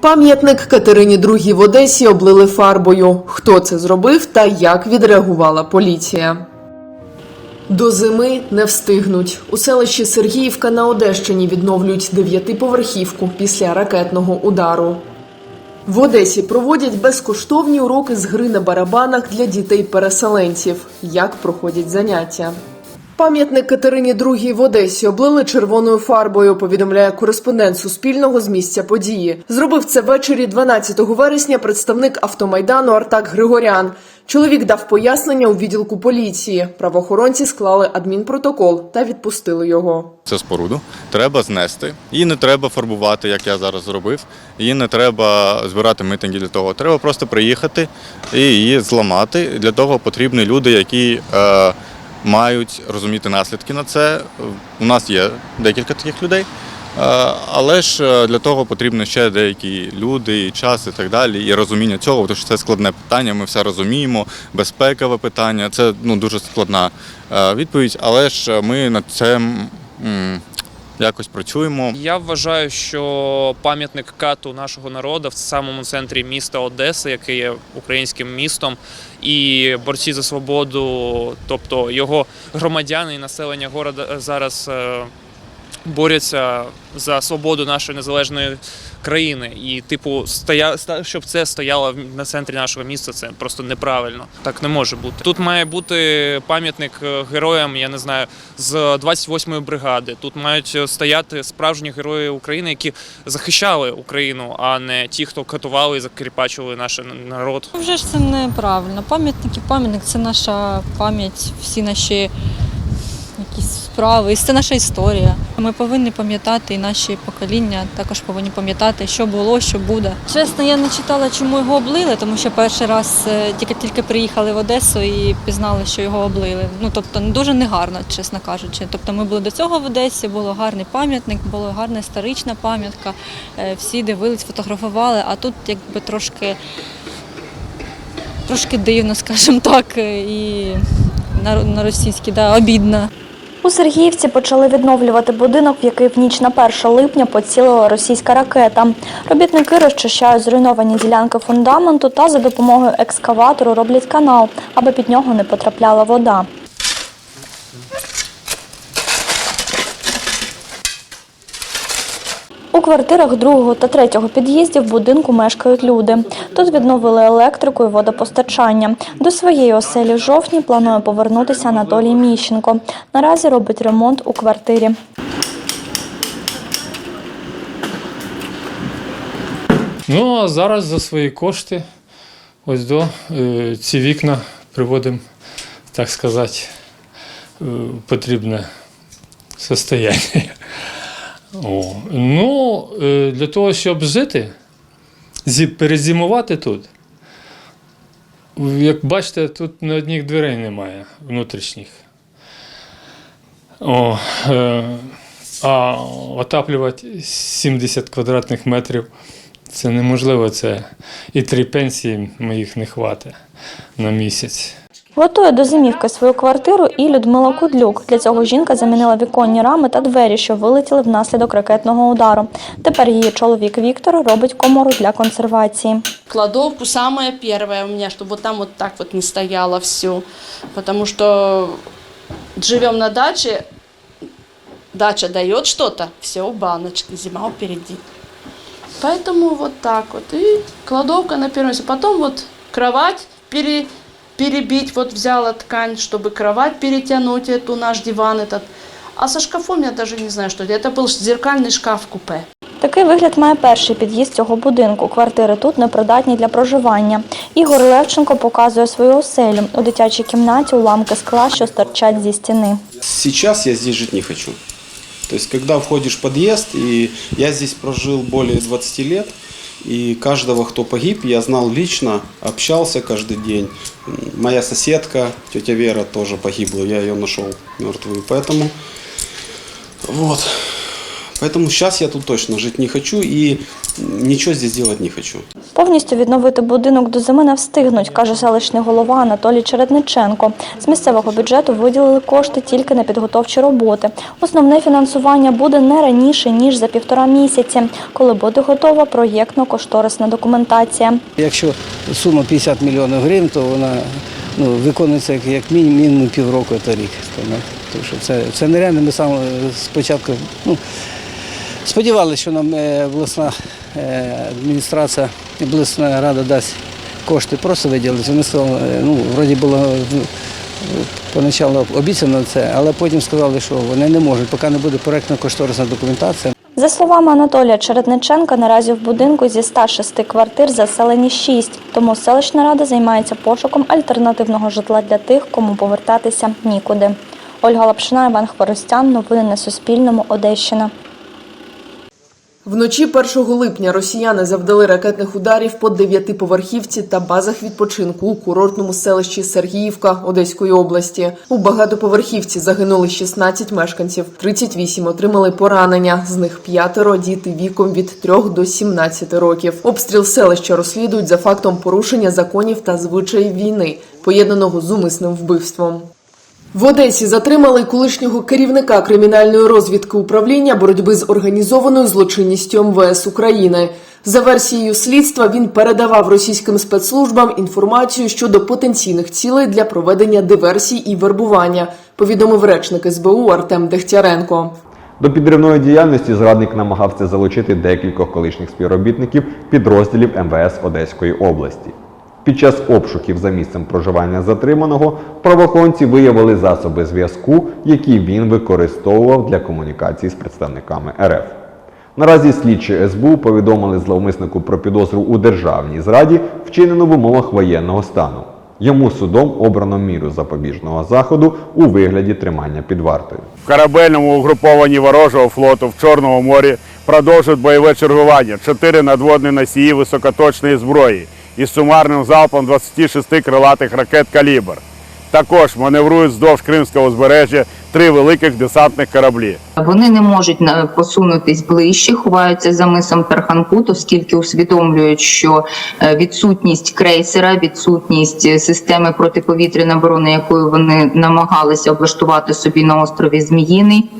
Пам'ятник Катерині II в Одесі облили фарбою. Хто це зробив та як відреагувала поліція? До зими не встигнуть. У селищі Сергіївка на Одещині відновлюють дев'ятиповерхівку після ракетного удару. В Одесі проводять безкоштовні уроки з гри на барабанах для дітей-переселенців. Як проходять заняття? Пам'ятник Катерині II в Одесі облили червоною фарбою. Повідомляє кореспондент Суспільного з місця події. Зробив це ввечері 12 вересня представник автомайдану Артак Григорян. Чоловік дав пояснення у відділку поліції. Правоохоронці склали адмінпротокол та відпустили його. Цю споруду треба знести. Її не треба фарбувати, як я зараз зробив. Її не треба збирати митинги для того. Треба просто приїхати і її зламати. Для того потрібні люди, які е, мають розуміти наслідки на це. У нас є декілька таких людей. Е, Але ж е, для того потрібно ще деякі люди, і час, і так далі, і розуміння цього, тому що це складне питання. Ми все розуміємо. Безпекове питання це ну дуже складна е, відповідь. Але ж ми над цим якось працюємо. Я вважаю, що пам'ятник кату нашого народу в самому центрі міста Одеси, який є українським містом, і борці за свободу, тобто його громадяни і населення города зараз е, борються за свободу нашої незалежної країни. І, типу, стоя... щоб це стояло на центрі нашого міста, це просто неправильно. Так не може бути. Тут має бути пам'ятник е, героям, я не знаю, з 28-ї бригади. Тут мають стояти справжні герої України, які захищали Україну, а не ті, хто катували і закріпачували наш народ. Вже ж це неправильно. Пам'ятники, пам'ятник це наша пам'ять, всі наші справи, і це наша історія. Ми повинні пам'ятати, і наші покоління також повинні пам'ятати, що було, що буде. Чесно, я не читала, чому його облили, тому що перший раз е, тільки тільки приїхали в Одесу і пізнали, що його облили. Ну тобто дуже негарно, чесно кажучи. Тобто ми були до цього в Одесі, було гарний пам'ятник, була гарна історична пам'ятка. е, Всі дивились, фотографували, а тут якби трошки трошки дивно, скажімо так, і на, російській, да, обідно. У Сергіївці почали відновлювати будинок, в який в ніч на 1 липня поцілила російська ракета. Робітники розчищають зруйновані ділянки фундаменту та за допомогою екскаватору роблять канал, аби під нього не потрапляла вода. У квартирах другого та третього під'їздів будинку мешкають люди. Тут відновили електрику і водопостачання. До своєї оселі в жовтні планує повернутися Анатолій Міщенко. Наразі робить ремонт у квартирі. Ну, а зараз за свої кошти ось до е, ці вікна приводимо, так сказати, е, потрібне состояння. О. Ну, е, для того, щоб жити, перезимувати тут. Як бачите, тут ні одних дверей немає внутрішніх. О, е, а отаплювати 70 квадратних метрів це неможливо. Це і три пенсії моїх не хватить на місяць. Готує до зимівки свою квартиру і Людмила Кудлюк. Для цього жінка замінила віконні рами та двері, що вилетіли внаслідок ракетного удару. Тепер її чоловік Віктор робить комору для консервації. кладовку самое первое у чтобы вот там вот так вот не стояло все. Потому что живем на даче, дача дает что-то, все у баночки, зима впереди. Поэтому вот так вот. И кладовка на первом месте. Потом кровать пере, перебить, вот взяла ткань, чтобы кровать перетянуть, эту наш диван этот. А со шкафом я даже не знаю, что это. Это был зеркальный шкаф-купе. Такий вигляд має перший під'їзд цього будинку. Квартири тут непридатні для проживання. Ігор Левченко показує свою оселю. У дитячій кімнаті уламки скла, що стирчать зі стіни. Сейчас я здесь жить не хочу. То есть, когда входишь в подъезд, и я здесь прожил более 20 лет, и каждого, кто погиб, я знал лично, общался каждый день. Моя соседка, тетя Вера, тоже погибла, я ее нашел мертвую. Поэтому вот. Поэтому сейчас я тут точно жить не хочу и ничего здесь делать не хочу. Повністю відновити будинок до зими не встигнуть, каже селищний голова Анатолій Чередниченко. З місцевого бюджету виділили кошти тільки на підготовчі роботи. Основне фінансування буде не раніше ніж за півтора місяці, коли буде готова проєктно-кошторисна документація. Якщо сума 50 мільйонів гривень, то вона ну, виконується як, як мінімум, мінімум півроку та рік. Тому що це, це нереально. Ми саме спочатку ну, сподівалися, що нам е, обласна е, адміністрація, обласна рада дасть кошти, просто виділити. Вони сказали, е, ну, вроді було ну, поначалу обіцяно це, але потім сказали, що вони не можуть, поки не буде проєктно-кошторисна документація. За словами Анатолія Чередниченка, наразі в будинку зі 106 квартир заселені 6, тому селищна рада займається пошуком альтернативного житла для тих, кому повертатися нікуди. Ольга Лапшина, Іван Хворостян. Новини на Суспільному. Одещина. Вночі 1 липня росіяни завдали ракетних ударів по дев'ятиповерхівці та базах відпочинку у курортному селищі Сергіївка Одеської області. У багатоповерхівці загинули 16 мешканців, 38 отримали поранення. З них п'ятеро діти віком від 3 до 17 років. Обстріл селища розслідують за фактом порушення законів та звичаїв війни, поєднаного з умисним вбивством. В Одесі затримали колишнього керівника кримінальної розвідки управління боротьби з організованою злочинністю МВС України. За версією слідства він передавав російським спецслужбам інформацію щодо потенційних цілей для проведення диверсій і вербування. Повідомив речник СБУ Артем Дегтяренко. До підривної діяльності зрадник намагався залучити декількох колишніх співробітників підрозділів МВС Одеської області. Під час обшуків за місцем проживання затриманого правоохоронці виявили засоби зв'язку, які він використовував для комунікації з представниками РФ. Наразі слідчі СБУ повідомили зловмиснику про підозру у державній зраді, вчинену в умовах воєнного стану. Йому судом обрано міру запобіжного заходу у вигляді тримання під вартою. В корабельному угрупованні ворожого флоту в Чорному морі продовжують бойове чергування чотири надводні носії високоточної зброї із сумарним залпом 26 крилатих ракет «Калібр». Також маневрують вздовж Кримського узбережжя три великих десантних кораблі. Вони не можуть на- посунутись ближче, ховаються за мисом Тарханкут, оскільки усвідомлюють, що е, відсутність крейсера, відсутність е, системи протиповітряної оборони, якою вони намагалися облаштувати собі на острові Зміїний.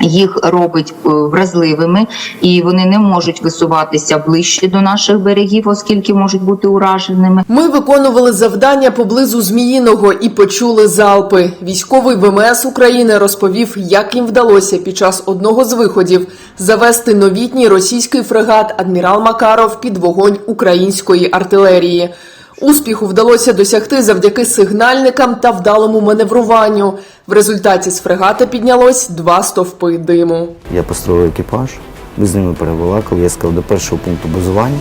Їх робить е, вразливими, і вони не можуть висуватися ближче до наших берегів, оскільки можуть бути ураженими. Ми виконували завдання поблизу Зміїного і почули залпи. Військовий ВМС України розповів, як їм вдалося під час одного з виходів завести новітній російський фрегат Адмірал Макаров під вогонь української артилерії. Успіху вдалося досягти завдяки сигнальникам та вдалому маневруванню. В результаті з фрегата піднялось два стовпи диму. Я построїв екіпаж, ми з ними перебалакали. Я сказав, до першого пункту базування,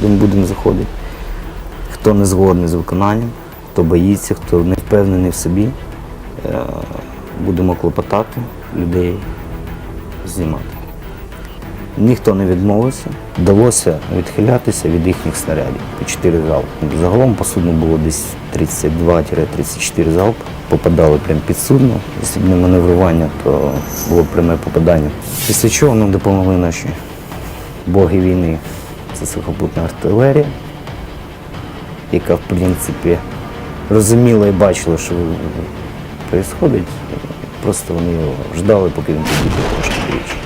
де ми будемо заходити. Хто не згодний з виконанням, хто боїться, хто не впевнений в собі, е, будемо клопотати, людей знімати. Ніхто не відмовився, вдалося відхилятися від їхніх снарядів по 4 залпи. Загалом по судну було десь 32-34 залпи. Попадали прямо під судно. Якщо б не маневрування, то було пряме попадання. Після чого нам допомогли наші боги війни. Це сухопутна артилерія, яка в принципі розуміла і бачила, що відбувається. Просто вони його ждали, поки він підійде трошки більше.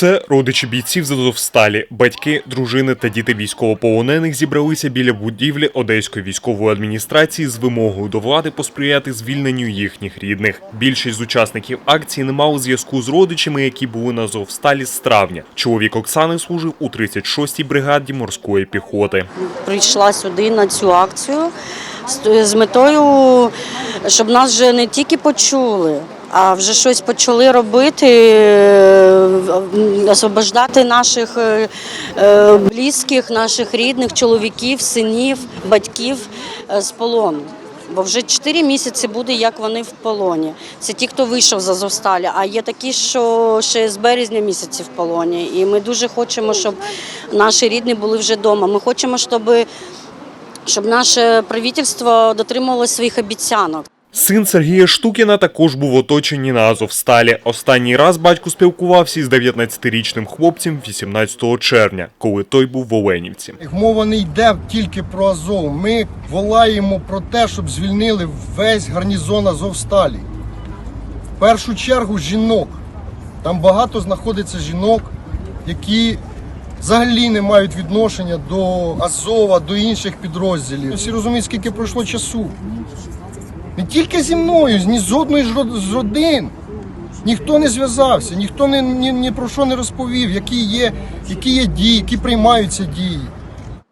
Це родичі бійців з Азовсталі, батьки, дружини та діти військовополонених зібралися біля будівлі Одеської військової адміністрації з вимогою до влади посприяти звільненню їхніх рідних. Більшість з учасників акції не мали зв'язку з родичами, які були на Азовсталі з травня. Чоловік Оксани служив у 36-й бригаді морської піхоти. прийшла сюди на цю акцію з- метою, щоб нас вже не тільки почули, а вже щось почали робити, е, освобождати наших е, е, близьких, наших рідних, чоловіків, синів, батьків з полону. Бо вже 4 місяці буде, як вони в полоні. Це ті, хто вийшов з Азовсталі. А є такі, що ще з березня місяці в полоні. І ми дуже хочемо, щоб наші рідні були вже вдома. Ми хочемо, щоб щоб наше правительство дотримувалося своїх обіцянок. Син Сергія Штукіна також був оточений на Азовсталі. Останній раз батько спілкувався із 19-річним хлопцем 18 червня, коли той був в Оленівці. Мова не йде тільки про Азов. Ми волаємо про те, щоб звільнили весь гарнізон Азовсталі. В першу чергу жінок. Там багато знаходиться жінок, які взагалі не мають відношення до Азова, до інших підрозділів. Всі розуміють, скільки пройшло часу. Не тільки зі мною, ні з одної з родин. Ніхто не зв'язався, ніхто ні, ні, ні про що не розповів, які є, які є дії, які приймаються дії.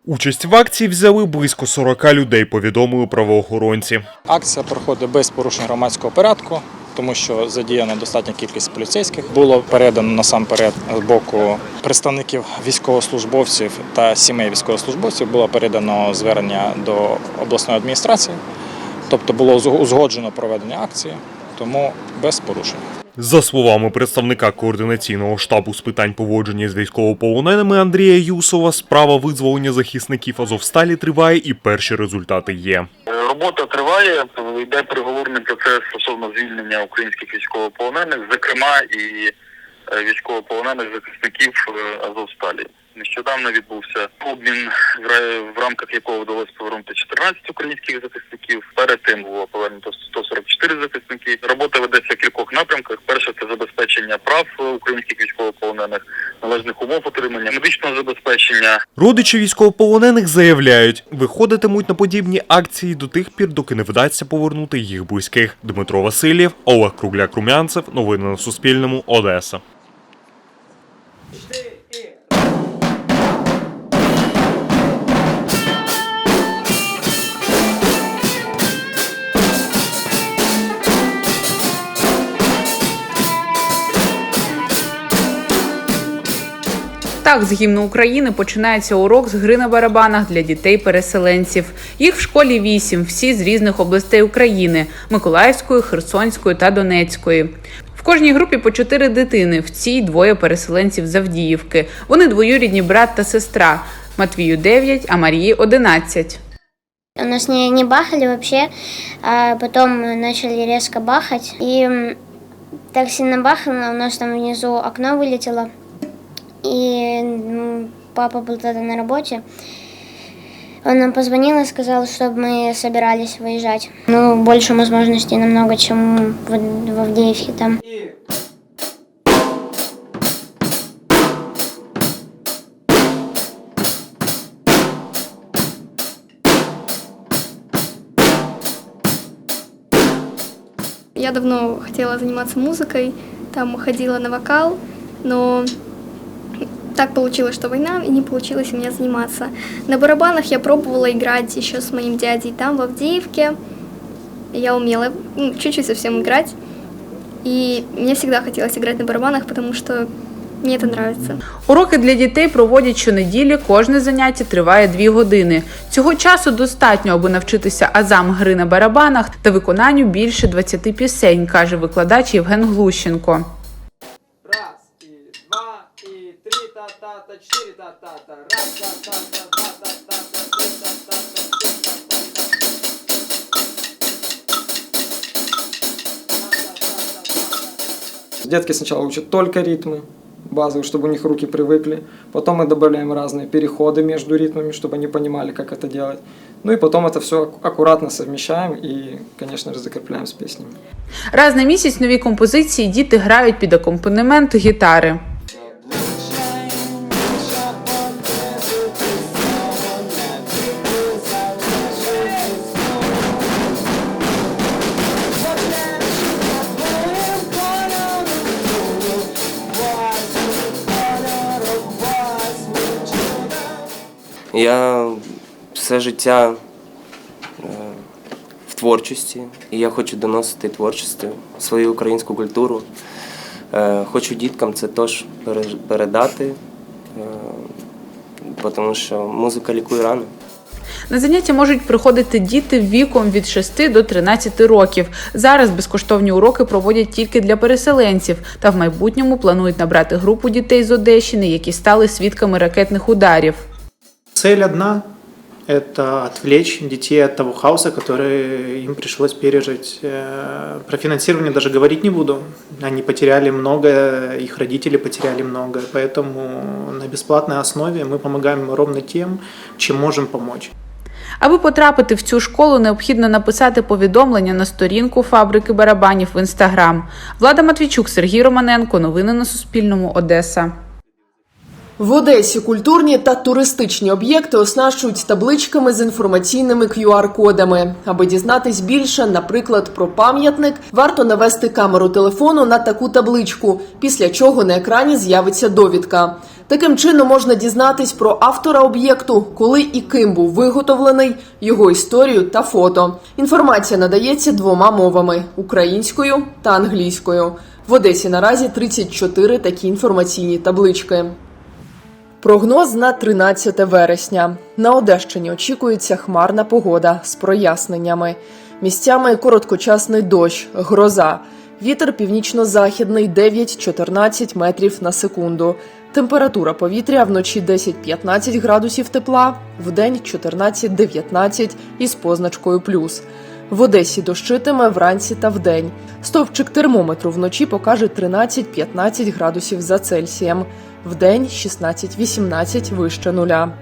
Участь в акції взяли близько 40 людей, повідомили правоохоронці. Акція проходить без порушень громадського порядку, тому що задіяна достатня кількість поліцейських. Було передано насамперед з боку представників військовослужбовців та сімей військовослужбовців. Було передано звернення до обласної адміністрації, тобто було узгоджено проведення акції, тому без порушень. За словами представника координаційного штабу з питань поводження з військовополоненими Андрія Юсова, справа визволення захисників Азовсталі триває і перші результати є. Робота триває, йде переговорний процес стосовно звільнення українських військовополонених, зокрема і е, військовополонених захисників е, Азовсталі. Нещодавно відбувся обмін, в рамках якого вдалося повернути 14 українських захисників. Перед тим було повернуто 144 захисники. Робота ведеться в кількох напрямках. Перше це забезпечення прав українських військовополонених, належних умов отримання, медичного забезпечення, Родичі військовополонених заявляють, виходитимуть на подібні акції до тих пір, доки не вдасться повернути їх близьких. Дмитро Васильєв, Олег Кругляк-Румянцев. Новини на Суспільному. Одеса. Так, з гімну України починається урок з гри на барабанах для дітей-переселенців. Їх в школі вісім, всі з різних областей України: Миколаївської, Херсонської та Донецької. В кожній групі по чотири дитини. В цій двоє переселенців з Авдіївки. Вони двоюрідні брат та сестра. Матвію 9, а Марії 11. У нас не, не бахали вообще, а потом начали резко бахать. И так сильно бахало, у нас там внизу окно вылетело. И м, папа был тогда на работе. Он нам позвонил и сказал, чтобы мы собирались выезжать. Ну, больше возможностей намного, чем в, в Авдеевке там. Я давно хотела заниматься музыкой, там ходила на вокал, но так получилось, что война, и не получилось у меня заниматься. На барабанах я пробовала играть еще с моим дядей там, в Авдеевке. Я умела ну, чуть-чуть совсем играть. И мне всегда хотелось играть на барабанах, потому что мне это нравится. Уроки для дітей проводять щонеділі. Кожне заняття триває дві години. Цього часу достатньо, аби навчитися азам гри на барабанах та виконанню більше 20 пісень, каже викладач Євген Глущенко. Детки сначала учат только ритмы базовые, чтобы у них руки привыкли. Потом мы добавляем разные переходы между ритмами, чтобы они понимали, как это делать. Ну и потом это все аккуратно совмещаем и, конечно же, закрепляем с песнями. Раз на місяць нові композиції діти грають під акомпанемент гітари. Все життя е, в творчості, і я хочу доносити творчістю свою українську культуру. Е, Хочу діткам це теж передати, е, тому що музика лікує рани. На заняття можуть приходити діти віком від 6 до 13 років. Зараз безкоштовні уроки проводять тільки для переселенців, та в майбутньому планують набрати групу дітей з Одещини, які стали свідками ракетних ударів. Цель одна это отвлечь детей от того хаоса, который им пришлось пережить. Э, Про финансирование даже говорить не буду. Они потеряли много, их родители потеряли много, поэтому на бесплатной основе мы помогаем ровно тем, чем можем помочь. Аби потрапити в цю школу, необхідно написати повідомлення на сторінку фабрики барабанів в інстаграм. Влада Матвійчук, Сергій Романенко. Новини на Суспільному. Одеса. В Одесі культурні та туристичні об'єкти оснащують табличками з інформаційними QR-кодами. Аби дізнатись більше, наприклад, про пам'ятник, варто навести камеру телефону на таку табличку, після чого на екрані з'явиться довідка. Таким чином можна дізнатись про автора об'єкту, коли і ким був виготовлений, його історію та фото. Інформація надається двома мовами українською та англійською. В Одесі наразі 34 такі інформаційні таблички. Прогноз на 13 вересня. На Одещині очікується хмарна погода з проясненнями. Місцями короткочасний дощ, гроза. Вітер північно-західний 9-14 метрів на секунду. Температура повітря вночі 10-15 градусів тепла, вдень 14-19 із позначкою плюс. В Одесі дощитиме вранці та вдень. Стовпчик термометру вночі покаже 13-15 градусів за Цельсієм, вдень 16-18 вище нуля.